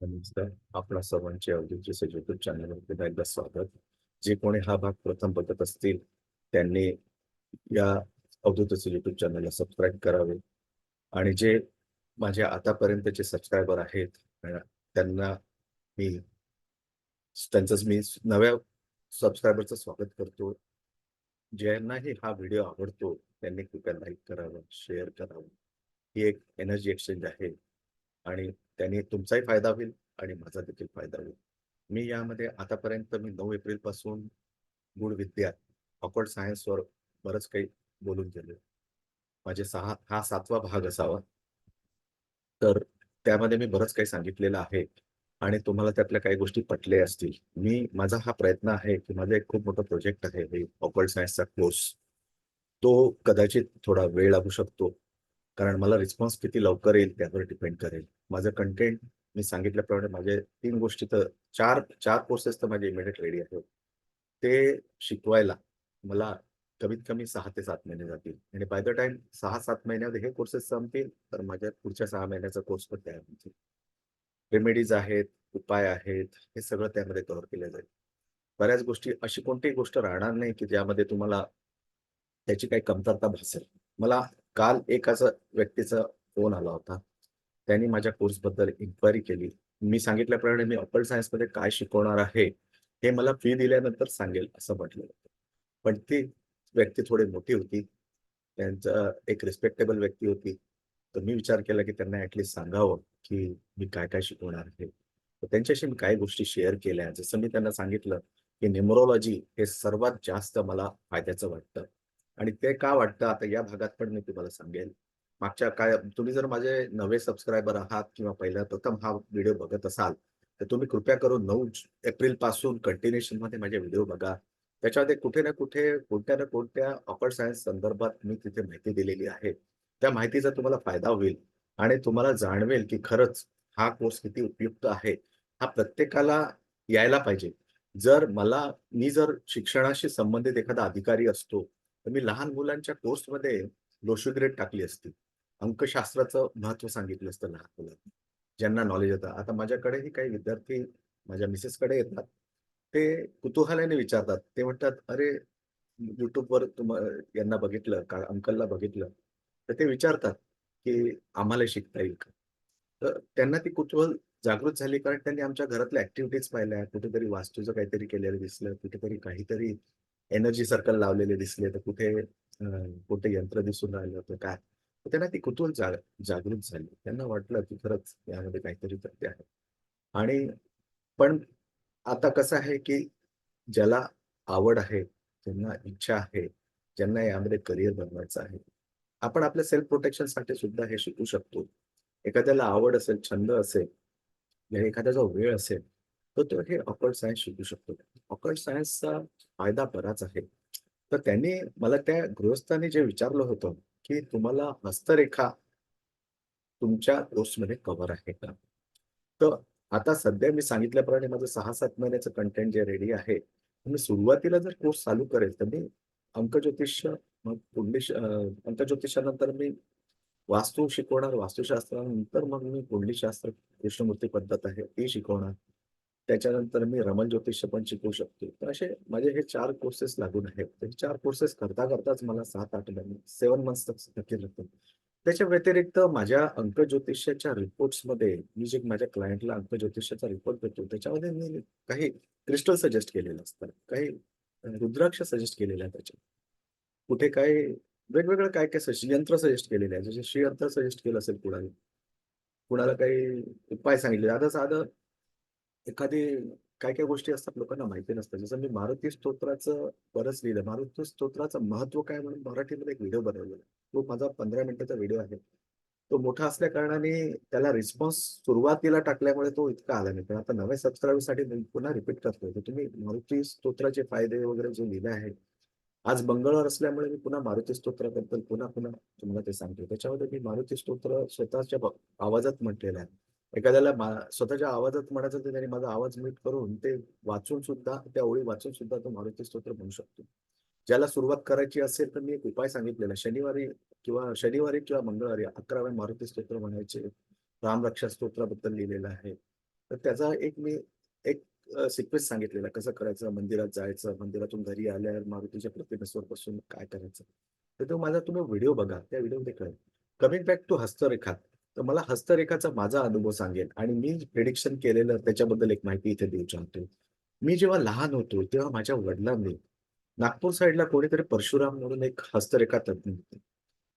नमस्कार आपणा सर्वांचे अवधीचे युट्यूब चॅनलवर पुन्हा एकदा स्वागत. जे कोणी हा भाग प्रथम बघत असतील त्यांनी या अवधूतचे युट्यूब चॅनलला सबस्क्राईब करावे. आणि जे माझे आतापर्यंतचे सबस्क्रायबर आहेत त्यांना मी त्यांचं मी नव्या सबस्क्रायबरचं स्वागत करतो. ज्यांनाही हा व्हिडिओ आवडतो त्यांनी कृपया लाईक करावं शेअर करावं. ही एक एनर्जी एक्सचेंज आहे. आणि त्याने तुमचाही फायदा होईल आणि माझा देखील फायदा होईल. मी यामध्ये आतापर्यंत मी नऊ एप्रिलपासून गुड विद्या ऑकवर्ड सायन्सवर बरंच काही बोलून गेलो. माझे सहा हा सातवा भाग असावा. तर त्यामध्ये मी बरंच काही सांगितलेलं आहे आणि तुम्हाला त्यातल्या काही गोष्टी पटल्या असतील. मी माझा हा प्रयत्न आहे की माझा एक खूप मोठा प्रोजेक्ट आहे हे ऑकवर्ड सायन्सचा कोर्स. तो कदाचित थोडा वेळ लागू शकतो. कारण मला रिस्पॉन्स किती लवकर येईल त्यावर डिपेंड करेल. माझं कंटेंट मी सांगितल्याप्रमाणे माझे तीन गोष्टी तर चार चार कोर्सेस तर माझे इमिडिएट रेडी आहेत. ते शिकवायला मला कमीत कमी सहा ते सात महिने जातील. आणि बाय द टाइम सहा सात महिन्यामध्ये हे कोर्सेस संपतील तर माझ्या पुढच्या सहा महिन्याचा कोर्स पण तयार होतील रेमेडीज आहेत उपाय आहेत हे सगळं त्यामध्ये कव्हर केलं जाईल. बऱ्याच गोष्टी अशी कोणतीही गोष्ट राहणार नाही की ज्यामध्ये तुम्हाला त्याची काही कमतरता भासेल. मला काल एक असं व्यक्तीचा फोन आला होता. त्यांनी माझ्या कोर्सबद्दल इन्क्वायरी केली. मी सांगितल्याप्रमाणे मी अप्पल सायन्समध्ये काय शिकवणार आहे हे मला फी दिल्यानंतर सांगेल असं म्हटलं होतं. पण ती व्यक्ती थोडी मोठी होती. त्यांचं एक रिस्पेक्टेबल व्यक्ती होती. तर मी विचार केला की त्यांना ऍटलिस्ट सांगावं की मी काय काय शिकवणार आहे. तर त्यांच्याशी मी काही गोष्टी शेअर केल्या. जसं मी त्यांना सांगितलं की न्युमरोलॉजी हे सर्वात जास्त मला फायद्याचं वाटतं. आणि ते का वाटतं? आता या भागात पण मी तुम्हाला सांगेल. मागच्या काय तुम्ही जर माझे नवे सबस्क्रायबर आहात किंवा पहिला प्रथम हा व्हिडिओ बघत असाल तर तुम्ही कृपया करून नऊ एप्रिलपासून कंटिन्युएशनमध्ये माझे व्हिडिओ बघा. त्याच्यामध्ये कुठे ना कुठे कोणत्या ना कोणत्या ऑकर्ड सायन्स संदर्भात मी तिथे माहिती दिलेली आहे. त्या माहितीचा तुम्हाला फायदा होईल आणि तुम्हाला जाणवेल की खरंच हा कोर्स किती उपयुक्त आहे. हा प्रत्येकाला यायला पाहिजे. जर मला मी जर शिक्षणाशी संबंधित एखादा अधिकारी असतो तर मी लहान मुलांच्या कोर्समध्ये लोशी ग्रेड टाकली असती. अंकशास्त्राचं महत्त्व सांगितलं असतं लहान मुलांना ज्यांना नॉलेज होतं. आता माझ्याकडेही काही विद्यार्थी माझ्या मिसेसकडे येतात. ते कुतूहलाने विचारतात. ते म्हणतात अरे युट्यूबवर तुम यांना बघितलं का अंकलला बघितलं? तर ते विचारतात की आम्हाला शिकता येईल का? तर त्यांना ती कुतूहल जागृत झाली कारण त्यांनी आमच्या घरातल्या ऍक्टिव्हिटीज पाहिल्या. कुठेतरी वास्तूचं काहीतरी केलेलं दिसलं. कुठेतरी काहीतरी एनर्जी सर्कल लावलेले दिसले तर कुठे कुठे यंत्र दिसून राहिलं होतं काय? त्यांना ती कुतूहल जाग जागृत झाली. त्यांना वाटलं की खरंच यामध्ये काहीतरी तथ्य आहे. आणि पण आता कसं आहे की ज्याला आवड आहे ज्यांना इच्छा आहे ज्यांना यामध्ये करिअर बनवायचं आहे आपण आपल्या सेल्फ प्रोटेक्शनसाठी सुद्धा हे शिकू शकतो. एखाद्याला आवड असेल छंद असेल एखाद्याचा वेळ असेल तर तो हे ऑकर्ड सायन्स शिकू शकतो. ऑकर्ड सायन्सचा फायदा बराच आहे. तर त्यांनी मला त्या गृहस्थाने जे विचारलं होतं की तुम्हाला हस्तरेखा तुमच्या कोर्समध्ये कव्हर आहे का? तर आता सध्या मी सांगितल्याप्रमाणे माझं सहा सात महिन्याचं कंटेंट जे रेडी आहे मी सुरुवातीला जर कोर्स चालू करेल तर मी अंकज्योतिष मग पुंडलिश अंकज्योतिषानंतर मी वास्तू शिकवणार वास्तुशास्त्रानंतर मग मी कुंडलीशास्त्र कृष्णमूर्ती पद्धत आहे ती शिकवणार. त्याच्यानंतर मी रमण ज्योतिष्य पण शिकवू शकतो. तर असे माझे हे चार कोर्सेस लागून आहेत. ते चार कोर्सेस करता करताच मला सात आठ महिने सेवन मंथ्स नक्की लागतो त्याच्या व्यतिरिक्त माझ्या अंक ज्योतिष्याच्या रिपोर्ट्समध्ये मी जे माझ्या क्लायंटला अंक ज्योतिष्याचा रिपोर्ट देतो त्याच्यामध्ये मी काही क्रिस्टल सजेस्ट केलेलं असतं. काही रुद्राक्ष सजेस्ट केलेलं आहे त्याच्यात. कुठे काय वेगवेगळं काय काय सजेस्ट यंत्र सजेस्ट केलेले आहे. जसे श्रीयंत्र सजेस्ट केलं असेल कुणाला कुणाला काही उपाय सांगितले. आता साधं एखादी काय काय गोष्टी असतात लोकांना माहिती नसतात जसं मी मारुती स्तोत्राचं बरंच लिहिलं मारुती स्तोत्राचं महत्त्व काय म्हणून मराठीमध्ये एक व्हिडिओ बनवलेला तो माझा पंधरा मिनिटाचा व्हिडिओ आहे. तो मोठा असल्या कारणाने त्याला रिस्पॉन्स सुरुवातीला टाकल्यामुळे तो इतका आला नाही. पण आता नव्या सबस्क्राईबरसाठी पुन्हा रिपीट करतोय. तर तुम्ही मारुती स्तोत्राचे फायदे वगैरे जे लिहिले आहे आज मंगळवार असल्यामुळे मी पुन्हा मारुती स्तोत्राबद्दल पुन्हा पुन्हा तुम्हाला ते सांगतो त्याच्यामध्ये मी मारुती स्तोत्र स्वतःच्या आवाजात म्हटलेलं आहे. एखाद्याला स्वतःच्या आवाजात म्हणायचं तर त्यांनी माझा आवाज मीट करून ते वाचून सुद्धा त्या ओळी वाचून सुद्धा तो मारुती स्तोत्र म्हणू शकतो. ज्याला सुरुवात करायची असेल तर मी एक उपाय सांगितलेला शनिवारी किंवा शनिवारी किंवा मंगळवारी अकरा मारुती स्तोत्र म्हणायचे. रामरक्षा स्तोत्राबद्दल लिहिलेलं आहे. तर त्याचा एक मी एक सिक्वेन्स सांगितलेला कसं करायचं? मंदिरात जायचं. मंदिरातून घरी आल्यावर मारुतीच्या प्रतिमेसवर बसून काय करायचं? तर तो माझा तुम्ही व्हिडिओ बघा. त्या व्हिडिओमध्ये कळेल. कमिंग बॅक टू हस्तरेखात तर मला हस्तरेखाचा माझा अनुभव सांगेल. आणि मी प्रिडिक्शन केलेलं त्याच्याबद्दल एक माहिती इथे देऊ इच्छितो मी जेव्हा लहान होतो तेव्हा माझ्या वडिलांनी नागपूर साईडला कोणीतरी परशुराम म्हणून एक हस्तरेखा तज्ञ होते.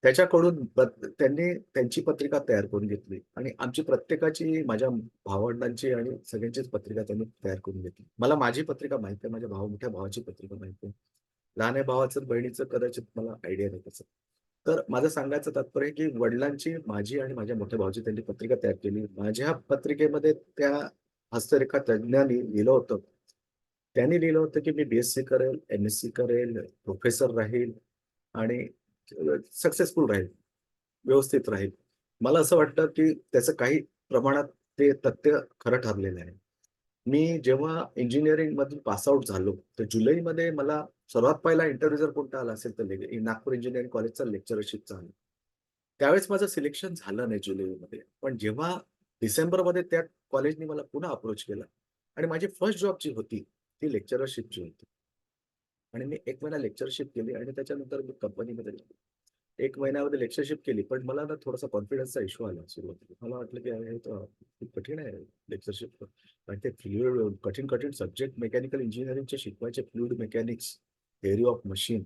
त्याच्याकडून त्यांनी त्यांची पत्रिका तयार करून घेतली. आणि आमची प्रत्येकाची माझ्या भावंडांची आणि सगळ्यांचीच पत्रिका त्यांनी तयार करून घेतली. मला माझी पत्रिका माहिती आहे माझ्या भाऊ मोठ्या भावाची पत्रिका माहिती आहे. लहान भावाचं बहिणीचं कदाचित मला आयडिया नाही त्याचं तर माझं सांगायचं तात्पर्य की वडिलांची माझी आणि माझ्या मोठ्या भाऊची त्यांनी पत्रिका तयार केली. माझ्या पत्रिकेमध्ये त्या हस्तरेखा तज्ज्ञांनी लिहिलं होतं. त्यांनी लिहिलं होतं की मी बीएससी करेल एम एस सी करेल प्रोफेसर राहील आणि सक्सेसफुल राहील व्यवस्थित राहील. मला असं वाटतं की त्याचं काही प्रमाणात ते तथ्य खरं ठरलेलं आहे. मी जेव्हा इंजिनिअरिंग मधून पासआउट झालो तर जुलैमध्ये मला सर्वात पहिला इंटरव्ह्यू जर कोणता आला असेल तर नागपूर इंजिनिअरिंग कॉलेजचा लेक्चरशिप झालं त्यावेळेस माझं सिलेक्शन झालं नाही जुलैमध्ये पण जेव्हा डिसेंबरमध्ये त्या कॉलेजने मला पुन्हा अप्रोच केला आणि माझी फर्स्ट जॉब जी होती ती लेक्चरशिपची होती. आणि मी एक महिना लेक्चरशिप केली आणि त्याच्यानंतर मी कंपनीमध्ये गेलो. एक महिन्यामध्ये लेक्चरशिप केली पण मला ना थोडासा कॉन्फिडन्सचा इश्यू आला सुरुवातीला. मला वाटलं की हे खूप कठीण आहे लेक्चरशिप आणि ते फ्लुइड कठीण कठीण सब्जेक्ट मेकॅनिकल इंजिनिअरिंगचे शिकवायचे fluid mechanics theory of machine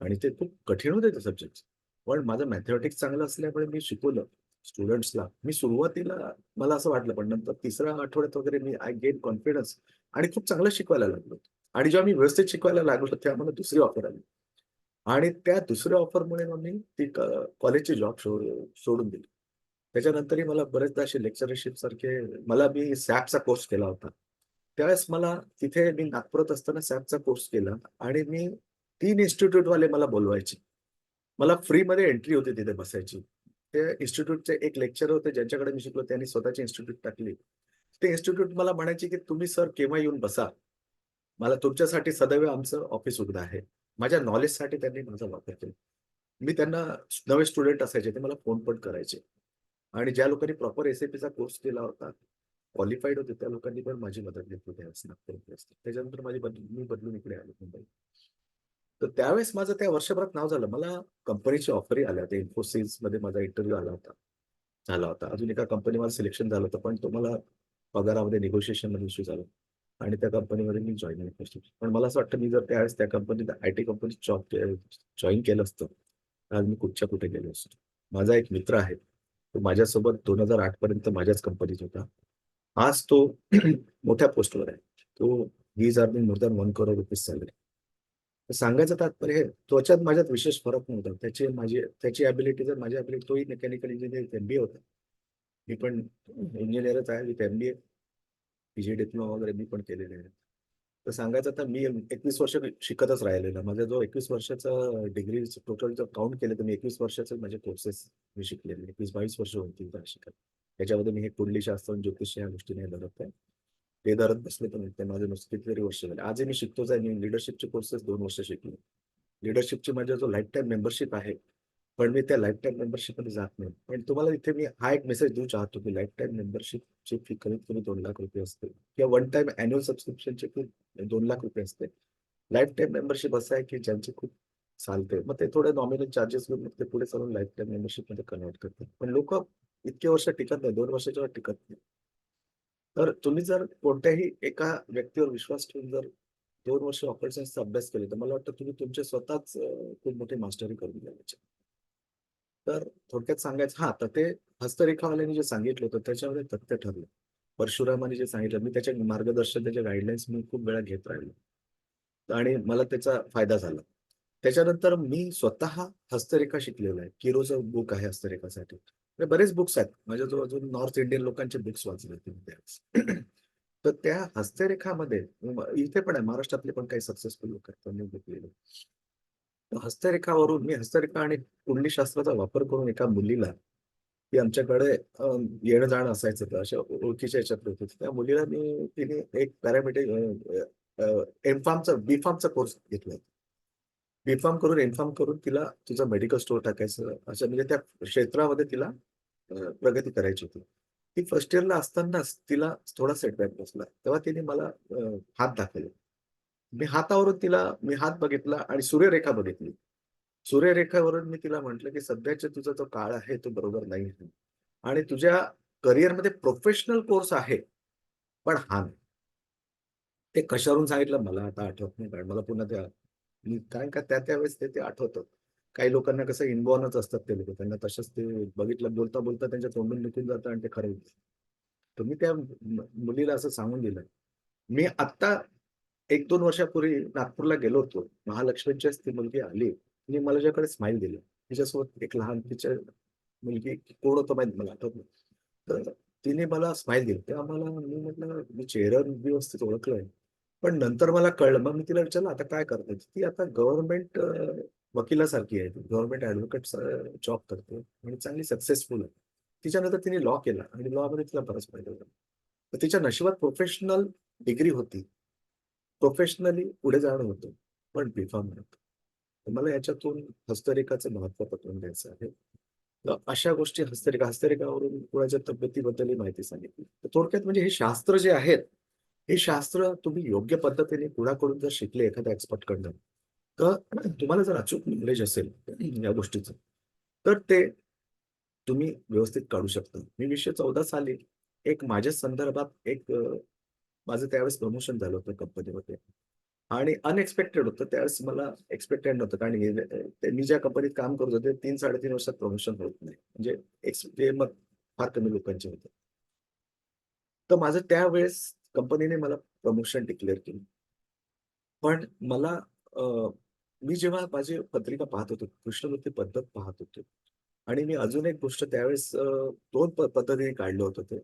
आणि ते खूप कठीण होते ते सब्जेक्ट पण माझं मॅथमॅटिक्स चांगलं असल्यामुळे मी शिकवलं स्टुडंट्सला मी सुरुवातीला मला असं वाटलं पण नंतर तिसऱ्या आठवड्यात वगैरे मी आय गेट कॉन्फिडन्स आणि खूप चांगलं शिकवायला लागलो. आणि जेव्हा मी व्यवस्थित शिकवायला लागलो तेव्हा मला दुसरी ऑफर आली. आणि त्या दुसऱ्या ऑफरमुळे मग मी ती कॉलेजची जॉब सोडून दिली. त्याच्यानंतरही मला बरेचदा असे लेक्चरशिप सारखे मला मी सॅपचा कोर्स केला होता. त्यावेळेस मला तिथे मी नागपुरात असताना सॅपचा कोर्स केला आणि मी तीन इन्स्टिट्यूट वाले मला बोलवायचे. मला फ्रीमध्ये एंट्री होती तिथे बसायची. ते इन्स्टिट्यूटचे एक लेक्चर होते ज्यांच्याकडे मी शिकलो त्यांनी स्वतःची इन्स्टिट्यूट टाकली. ते इन्स्टिट्यूट मला म्हणायचे की तुम्ही सर केव्हा येऊन बसा? मला तुमच्यासाठी सदैव आमचं ऑफिस उघडं आहे. माझ्या नॉलेजसाठी त्यांनी माझा वापर केला. मी त्यांना नवे स्टुडंट असायचे ते मला फोन पण करायचे. आणि ज्या लोकांनी प्रॉपर एसएपीचा कोर्स केला होता क्वालिफाईड होते त्या लोकांनी पण माझी मदत घेतली होती त्याच्यानंतर माझी मी बदलून इकडे आलो मुंबई. तर त्यावेळेस माझं त्या वर्षभरात नाव झालं. मला कंपनीची ऑफरही आल्या होत्या. इन्फोसिसमध्ये माझा इंटरव्ह्यू आला होता. झाला होता. अजून एका कंपनी मला सिलेक्शन झालं होतं पण तो मला पगारामध्ये निगोशिएशनमध्ये इश्यू झाला. आणि त्या कंपनीमध्ये मी जॉईन केलं पण मला असं वाटतं मी जर त्यावेळेस त्या कंपनीत आय टी कंपनीत जॉब जॉईन केलं असतं आज मी कुठच्या कुठे गेलो असतो. माझा एक मित्र आहे तो माझ्यासोबत दोन हजार आठ पर्यंत माझ्याच कंपनीत होता. आज तो मोठ्या पोस्टवर आहे. तो वीज are more than one crore rupees salary तर सांगायचं तात्पर्य हे माझ्यात विशेष फरक नव्हता. त्याची माझी त्याची ॲबिलिटी जर माझी ॲबिलिटी तोही मेकॅनिकल इंजिनिअर एम बी होता. मी पण इंजिनियरच आहे with M B A PG diploma वगैरे मी पण केलेले आहे तर सांगायचं तर मी एकवीस वर्ष शिकतच राहिलेलं. माझा जो एकवीस वर्षाचा डिग्री टोटल जर काउंट केलं तर मी एकवीस वर्षाचे माझे कोर्सेस मी शिकलेले. एकवीस बावीस वर्ष होती शिकत. याच्यामध्ये मी हे कुंडली शास्त्र ज्योतिष या गोष्टी नाही धरत आहे ते धरत बसले तर ते माझे नुसते कितीतरी वर्ष झाले. आजही मी शिकतोच आहे. मी लिडरशिपचे कोर्सेस दोन वर्ष शिकले. लिडरशिपची माझा जो लाईफ टाईम मेंबरशिप आहे पण मी त्या लाईफ टाईम मेंबरशिपमध्ये जात नाही. पण तुम्हाला इथे मी हा एक मेसेज देऊ चाहतो की लाईफ टाईम मेंबरशिपची फी कमीत कमी दोन लाख रुपये असते. किंवा वन टाइम अॅन्युअल सबस्क्रिप्शनची फी दोन लाख रुपये असते. लाईफ टाईम मेंबरशिप असं आहे की ज्यांची खूप चालते. मग ते थोडे नॉमिनल चार्जेस घेऊन मग ते पुढे चालून लाईफ टाईम मेंबरशिपमध्ये कन्वर्ट करतात. पण लोक इतके वर्ष टिकत नाही दोन वर्षाच्या टिकत नाही. तर तुम्ही जर कोणत्याही एका व्यक्तीवर विश्वास ठेवून जर दोन वर्ष ऑपरेशनचा अभ्यास केले तर मला वाटतं तुम्ही तुमचे स्वतःच खूप मोठी मास्टरी करून घ्यायची. तर थोडक्यात सांगायचं हा तर ते हस्तरेखावाल्यांनी जे सांगितलं होतं त्याच्यामध्ये तथ्य ठरलं. परशुरामाने जे सांगितलं मी त्याच्या मार्गदर्शन त्याच्या गाईडलाईन्स मी खूप वेळा घेत राहिलो. आणि मला त्याचा फायदा झाला. त्याच्यानंतर मी स्वतः हस्तरेखा शिकलेलो आहे. किरोचं बुक आहे हस्तरेखासाठी. बरेच बुक्स आहेत. माझ्या जो अजून नॉर्थ इंडियन लोकांचे बुक्स वाचले होते तर त्या हस्तरेखामध्ये इथे पण आहे महाराष्ट्रातले पण काही सक्सेसफुल लोक आहेत त्यांनी बुक हस्तरेखावरून मी हस्तरेखा आणि कुंडलीशास्त्राचा वापर करून एका मुलीला ती आमच्याकडे येणं जाणं असायचं तर अशा ओळखीच्या याच्यात होते त्या मुलीला मी तिने एक पॅरामेट्रिक एम फार्मचा बी फार्मचा कोर्स घेतला बी फार्म करून एनफार्म करून तिला तुझा मेडिकल स्टोअर टाकायचं असं म्हणजे त्या क्षेत्रामध्ये तिला प्रगती करायची होती ती फर्स्ट इयरला असतानाच तिला थोडा सेटबॅक बसला. तेव्हा तिने मला हात दाखवले. मी हातावरून तिला मी हात बघितला आणि सूर्यरेखा बघितली. सूर्यरेखावरून मी तिला म्हटलं, की "सध्याचा तुझा जो काळ आहे तो बरोबर नाही आहे आणि तुझ्या करिअरमध्ये प्रोफेशनल कोर्स आहे, पण हा नाही." ते कशावरून सांगितलं मला आता आठवत नाही कारण मला पुन्हा त्या कारण का त्या त्यावेळेस ते ते आठवतं. काही लोकांना कसं इनबॉर्नच असतात ते लोक त्यांना तसंच ते बघितलं बोलता-बोलता त्यांच्या तोंडून निघून जातं आणि ते खरं तुम्ही तर मी त्या मुलीला असं सांगून दिलं. मी आत्ता 1-2 वर्षापूर्वी नागपूरला गेलो होतो. महालक्ष्मीची ती मुलगी आली. आणि मला ज्याकडे स्माईल दिली. तिच्यासोबत एक लहान तिच्या मुलगी कोण होतं माहीत मला आठवत नाही. तर तिने मला स्माईल दिली. तेव्हा मला मी म्हटलं मी चेहरा व्यवस्थित ओळखलंय. पण नंतर मला कळलं. मग मी तिला विचारलं, "आता काय करते?" ती आता गव्हर्नमेंट वकिलासारखी आहे. गव्हर्नमेंट ऍडव्होकेट जॉब करते आणि चांगली सक्सेसफुल आहे. तिच्यानंतर तिने लॉ केला आणि लॉ मध्ये तिला बरंच फायदा झाला. तिच्या नशिबात प्रोफेशनल डिग्री होती. प्रोफेशनली पुढे जाणं होतं. पण बी-फार्म नव्हतं. मला याच्यातून हस्तरेखाचं महत्त्व पटवून द्यायचं आहे. तर अशा गोष्टी हस्तरेखा हस्तरेखावरून कुणाच्या तब्येतीबद्दलही माहिती सांगितली. तर थोडक्यात म्हणजे हे शास्त्र जे आहेत, हे शास्त्र तुम्ही योग्य पद्धतीने कुणाकडून जर शिकले एखाद्या एक्सपर्टकडनं, तर तुम्हाला जर अचूक नॉलेज असेल या गोष्टीचं, तर ते तुम्ही व्यवस्थित काढू शकता. मी 2014 साली एक माझ्या संदर्भात एक माझं त्यावेळेस प्रमोशन झालं होतं कंपनीमध्ये आणि अनएक्सपेक्टेड होतं. त्यावेळेस मला एक्सपेक्टेड नव्हतं कारण ते मी ज्या कंपनीत काम करत होते 3-3.5 वर्षात प्रमोशन होत नाही. म्हणजे एक्स फार कमी लोकांचे होते. तर माझं त्यावेळेस कंपनीने मला प्रमोशन डिक्लेअर केलं. पण मला मी जेव्हा माझी पत्रिका पाहत होतो, कृष्णमूर्ती पद्धत पाहत होतो आणि मी अजून एक गोष्ट त्यावेळेस दोन पद्धतीने काढलं होतं ते.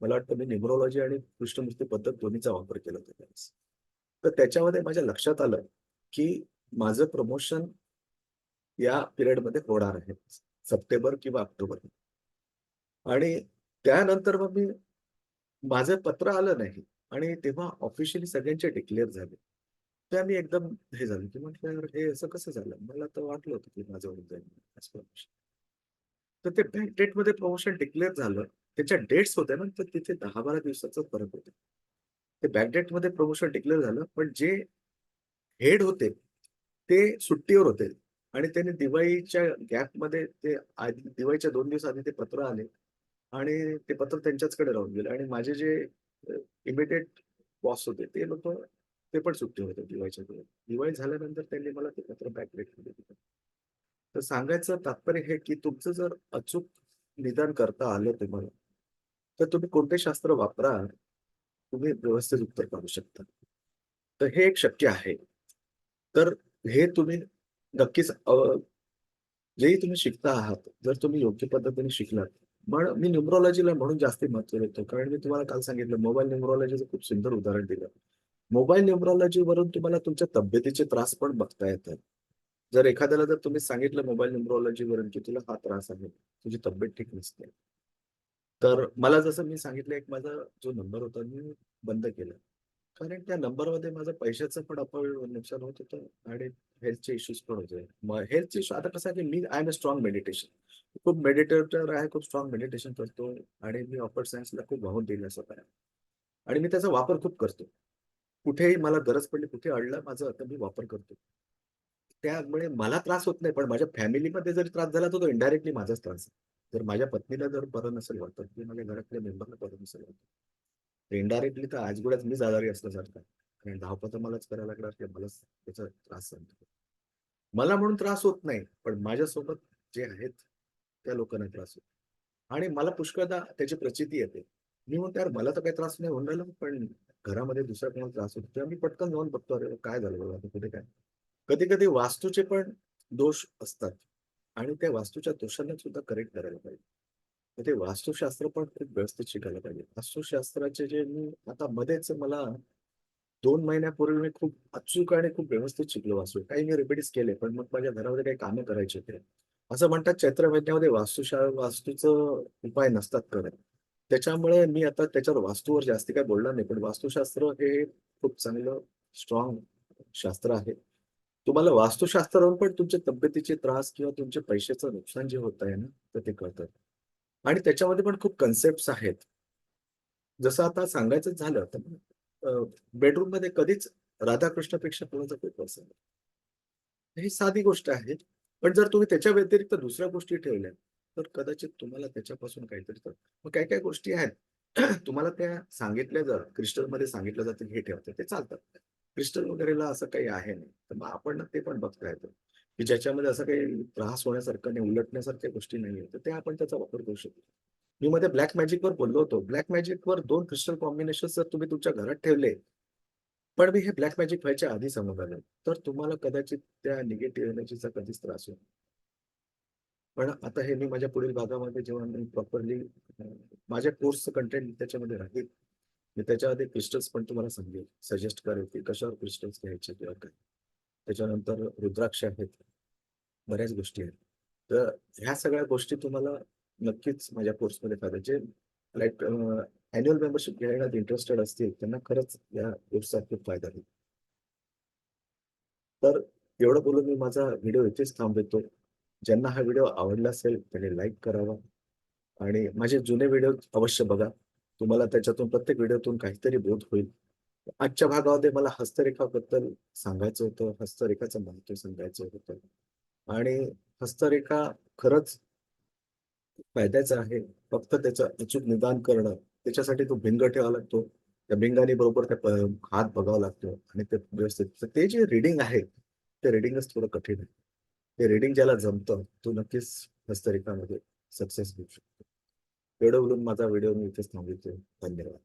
मला वाटतं मी न्युमरोलॉजी आणि कृष्णमूर्ती पद्धत दोन्हीचा वापर केला होता त्यावेळेस. तर त्याच्यामध्ये माझ्या लक्षात आलं, की माझं प्रमोशन या पिरियडमध्ये होणार आहे. सप्टेंबर किंवा ऑक्टोबर. आणि त्यानंतर मग मी माझं पत्र आलं नाही आणि तेव्हा ऑफिशियली सगळ्यांचे डिक्लेअर झाले. त्या मी एकदम हे झालं की म्हटलं हे असं कसं झालं? मला तर वाटलं होतं, की माझं होऊन जाईल तर ते बँक डेटमध्ये प्रमोशन डिक्लेअर झालं. त्याच्या डेट्स होत्या ना, तर तिथे दहा बारा दिवसाचा फरक होता. ते बॅक डेटमध्ये प्रमोशन डिक्लेअर झालं, पण जे हेड होते, ते सुट्टीवर होते आणि त्यांनी दिवाळीच्या गॅपमध्ये ते आधी दिवाळीच्या दोन दिवस आधी ते पत्र आले आणि ते पत्र त्यांच्याचकडे राहून गेलं आणि माझे जे इमिडिएट बॉस होते, ते लोक ते पण सुट्टी होते दिवाळीच्या दिवस. दिवाळी झाल्यानंतर त्यांनी मला ते पत्र बॅक डेटमध्ये दिलं. तर सांगायचं तात्पर्य हे, की तुमचं जर अचूक निदान करता आलं तुम्हाला, तर तुम्ही कोणते शास्त्र वापरा, तुम्ही व्यवस्थित उत्तर काढू शकता. तर हे एक शक्य आहे. तर हे तुम्ही नक्कीच जेही तुम्ही शिकता आहात, जर तुम्ही योग्य पद्धतीने शिकलात. पण मी न्युमरॉलॉजीला म्हणून जास्ती महत्त्व देतो. कारण मी तुम्हाला काल सांगितलं मोबाईल न्युमरॉलॉजीचं खूप सुंदर उदाहरण दिलं. मोबाईल न्युमरॉलॉजीवरून तुम्हाला तुमच्या तब्येतीचे त्रास पण बघता येतात. जर एखाद्याला जर तुम्ही सांगितलं मोबाईल न्युमरॉलॉजीवरून की तुला हा त्रास आहे, तुझी तब्येत ठीक नसते. तर मला जसं मी सांगितलं एक माझा जो नंबर होता मी बंद केला. कारण त्या नंबरमध्ये माझं पैशाचं पण अपळ नुकसान होत होतं आणि हेल्थचे इश्यूज पण होते. मग हेल्थचे इश्यू आता कसं आहे, की मी I am a strong meditation. खूप मेडिटेटर आहे, खूप स्ट्रॉंग मेडिटेशन करतो आणि मी ऑपर सायन्सला खूप वाहून दिलं काय आणि मी त्याचा वापर खूप करतो. कुठेही मला गरज पडली, कुठे अडलं माझं तर मी वापर करतो. त्यामुळे मला त्रास होत नाही, पण माझ्या फॅमिलीमध्ये जरी त्रास झाला, तर तो इनडायरेक्टली माझाच त्रास आहे. जर माझ्या पत्नीला जर बरं नसेल वाटत किंवा माझ्या घरातल्या मेंबरला बरं नसेल वाटत, तर इनडायरेक्टली तर आजगुड्याच मीच आजारी असल्यासारखा कारण धावपळ तर मलाच करायला लागणार किंवा मलाच त्याचा त्रास सहन मला म्हणून त्रास होत नाही, पण माझ्यासोबत जे आहेत, त्या लोकांना त्रास होतो. आणि मला पुष्कळदा त्याची प्रचिती येते. मी म्हणतो, "यार मला तर काही त्रास नाही होऊन राहिला, पण घरामध्ये दुसऱ्या कोणाला त्रास होतो." तेव्हा मी पटकन जाऊन बघतो, "अरे काय झालं बाबा? कुठे काय?" कधी-कधी वास्तूचे पण दोष असतात आणि त्या वास्तूच्या दोषांना सुद्धा करेक्ट करायला पाहिजे. तर ते वास्तुशास्त्र पण खूप व्यवस्थित शिकायला पाहिजे. वास्तुशास्त्राचे जे मी आता मध्येच मला दोन महिन्यापूर्वी मी खूप अचूक आणि खूप व्यवस्थित शिकलो वास्तू. काही मी रिपेटीज केले, पण मग माझ्या घरामध्ये काही कामं करायचे होते. असं म्हणतात चैत्र महिन्यामध्ये वास्तुशा वास्तूचं उपाय नसतात करत. त्याच्यामुळे मी आता त्याच्यावर वास्तूवर जास्ती काही बोलणार नाही. पण वास्तुशास्त्र हे खूप चांगलं स्ट्रॉंग शास्त्र आहे. तुम्हाला वास्तुशास्त्रावरून पण तुमच्या तब्येतीचे त्रास किंवा तुमच्या पैशाचं नुकसान जे होत आहे ना, तर ते कळतं. आणि त्याच्यामध्ये पण खूप कन्सेप्ट्स आहेत. जसं आता सांगायचं झालं तर बेडरूममध्ये कधीच राधाकृष्णापेक्षा कोणाचा पेपर असेल ही साधी गोष्ट आहे. पण जर तुम्ही त्याच्या व्यतिरिक्त दुसऱ्या गोष्टी ठेवल्या तर कदाचित तुम्हाला त्याच्यापासून काहीतरी तर मग काय काय गोष्टी आहेत? तुम्हाला त्या सांगितल्या जर क्रिस्टलमध्ये सांगितलं जातं हे ठेवतं ते चालतात. क्रिस्टल वगैरेला असं काही आहे नाही. तर मग आपण ते पण बघता येतं. की ज्याच्यामध्ये असं काही त्रास होण्यासारखं नाही उलटण्यासारख्या गोष्टी नाही तर ते आपण त्याचा वापर करू शकतो. मी मध्ये ब्लॅक मॅजिक वर बोललो होतो. ब्लॅक मॅजिक वर दोन क्रिस्टल कॉम्बिनेशन जर तुम्ही तुमच्या घरात ठेवले पण मी हे ब्लॅक मॅजिक व्हायच्या आधी समोर आलं तर तुम्हाला कदाचित त्या निगेटिव्ह एनर्जीचा कधीच त्रास होईल पण आता हे मी माझ्या पुढील भागामध्ये जेव्हा मी प्रॉपरली माझ्या कोर्सचं कंटेंट त्याच्यामध्ये राहील मी त्याच्या आधी क्रिस्टल्स पण तुम्हाला सांगेल. सजेस्ट करेल की कशावर क्रिस्टल्स घ्यायचे किंवा काय. त्याच्यानंतर रुद्राक्ष आहेत. बऱ्याच गोष्टी आहेत. तर ह्या सगळ्या गोष्टी तुम्हाला नक्कीच माझ्या कोर्समध्ये फायद्याचे लाईक अॅन्युअल मेंबरशिप घेण्यात इंटरेस्टेड असतील त्यांना खरंच या कोर्सचा खूप फायदा होईल. तर एवढं बोलून मी माझा व्हिडिओ इथेच थांबवतो. ज्यांना हा व्हिडिओ आवडला असेल त्यांनी लाईक करावा. आणि माझे जुने व्हिडिओ अवश्य बघा. तुम्हाला त्याच्यातून प्रत्येक व्हिडिओतून काहीतरी बोध होईल. आजच्या भागामध्ये मला हस्तरेखाबद्दल सांगायचं होतं हस्तरेखाचं महत्त्व सांगायचं होतं. आणि हस्तरेखा खरंच फायद्याचं आहे. फक्त त्याचं अचूक निदान करणं त्याच्यासाठी तो भिंग ठेवावा लागतो. त्या भिंगाने बरोबर त्या हात बघावा लागतो आणि ते व्यवस्थित ते जे रिडिंग आहे ते रिडिंगच थोडं कठीण आहे. ते रिडिंग ज्याला जमतं तो नक्कीच हस्तरेखामध्ये सक्सेस घेऊ शकतो. एवढं बोलून माझा व्हिडिओ मी इथेच थांबवतो. धन्यवाद.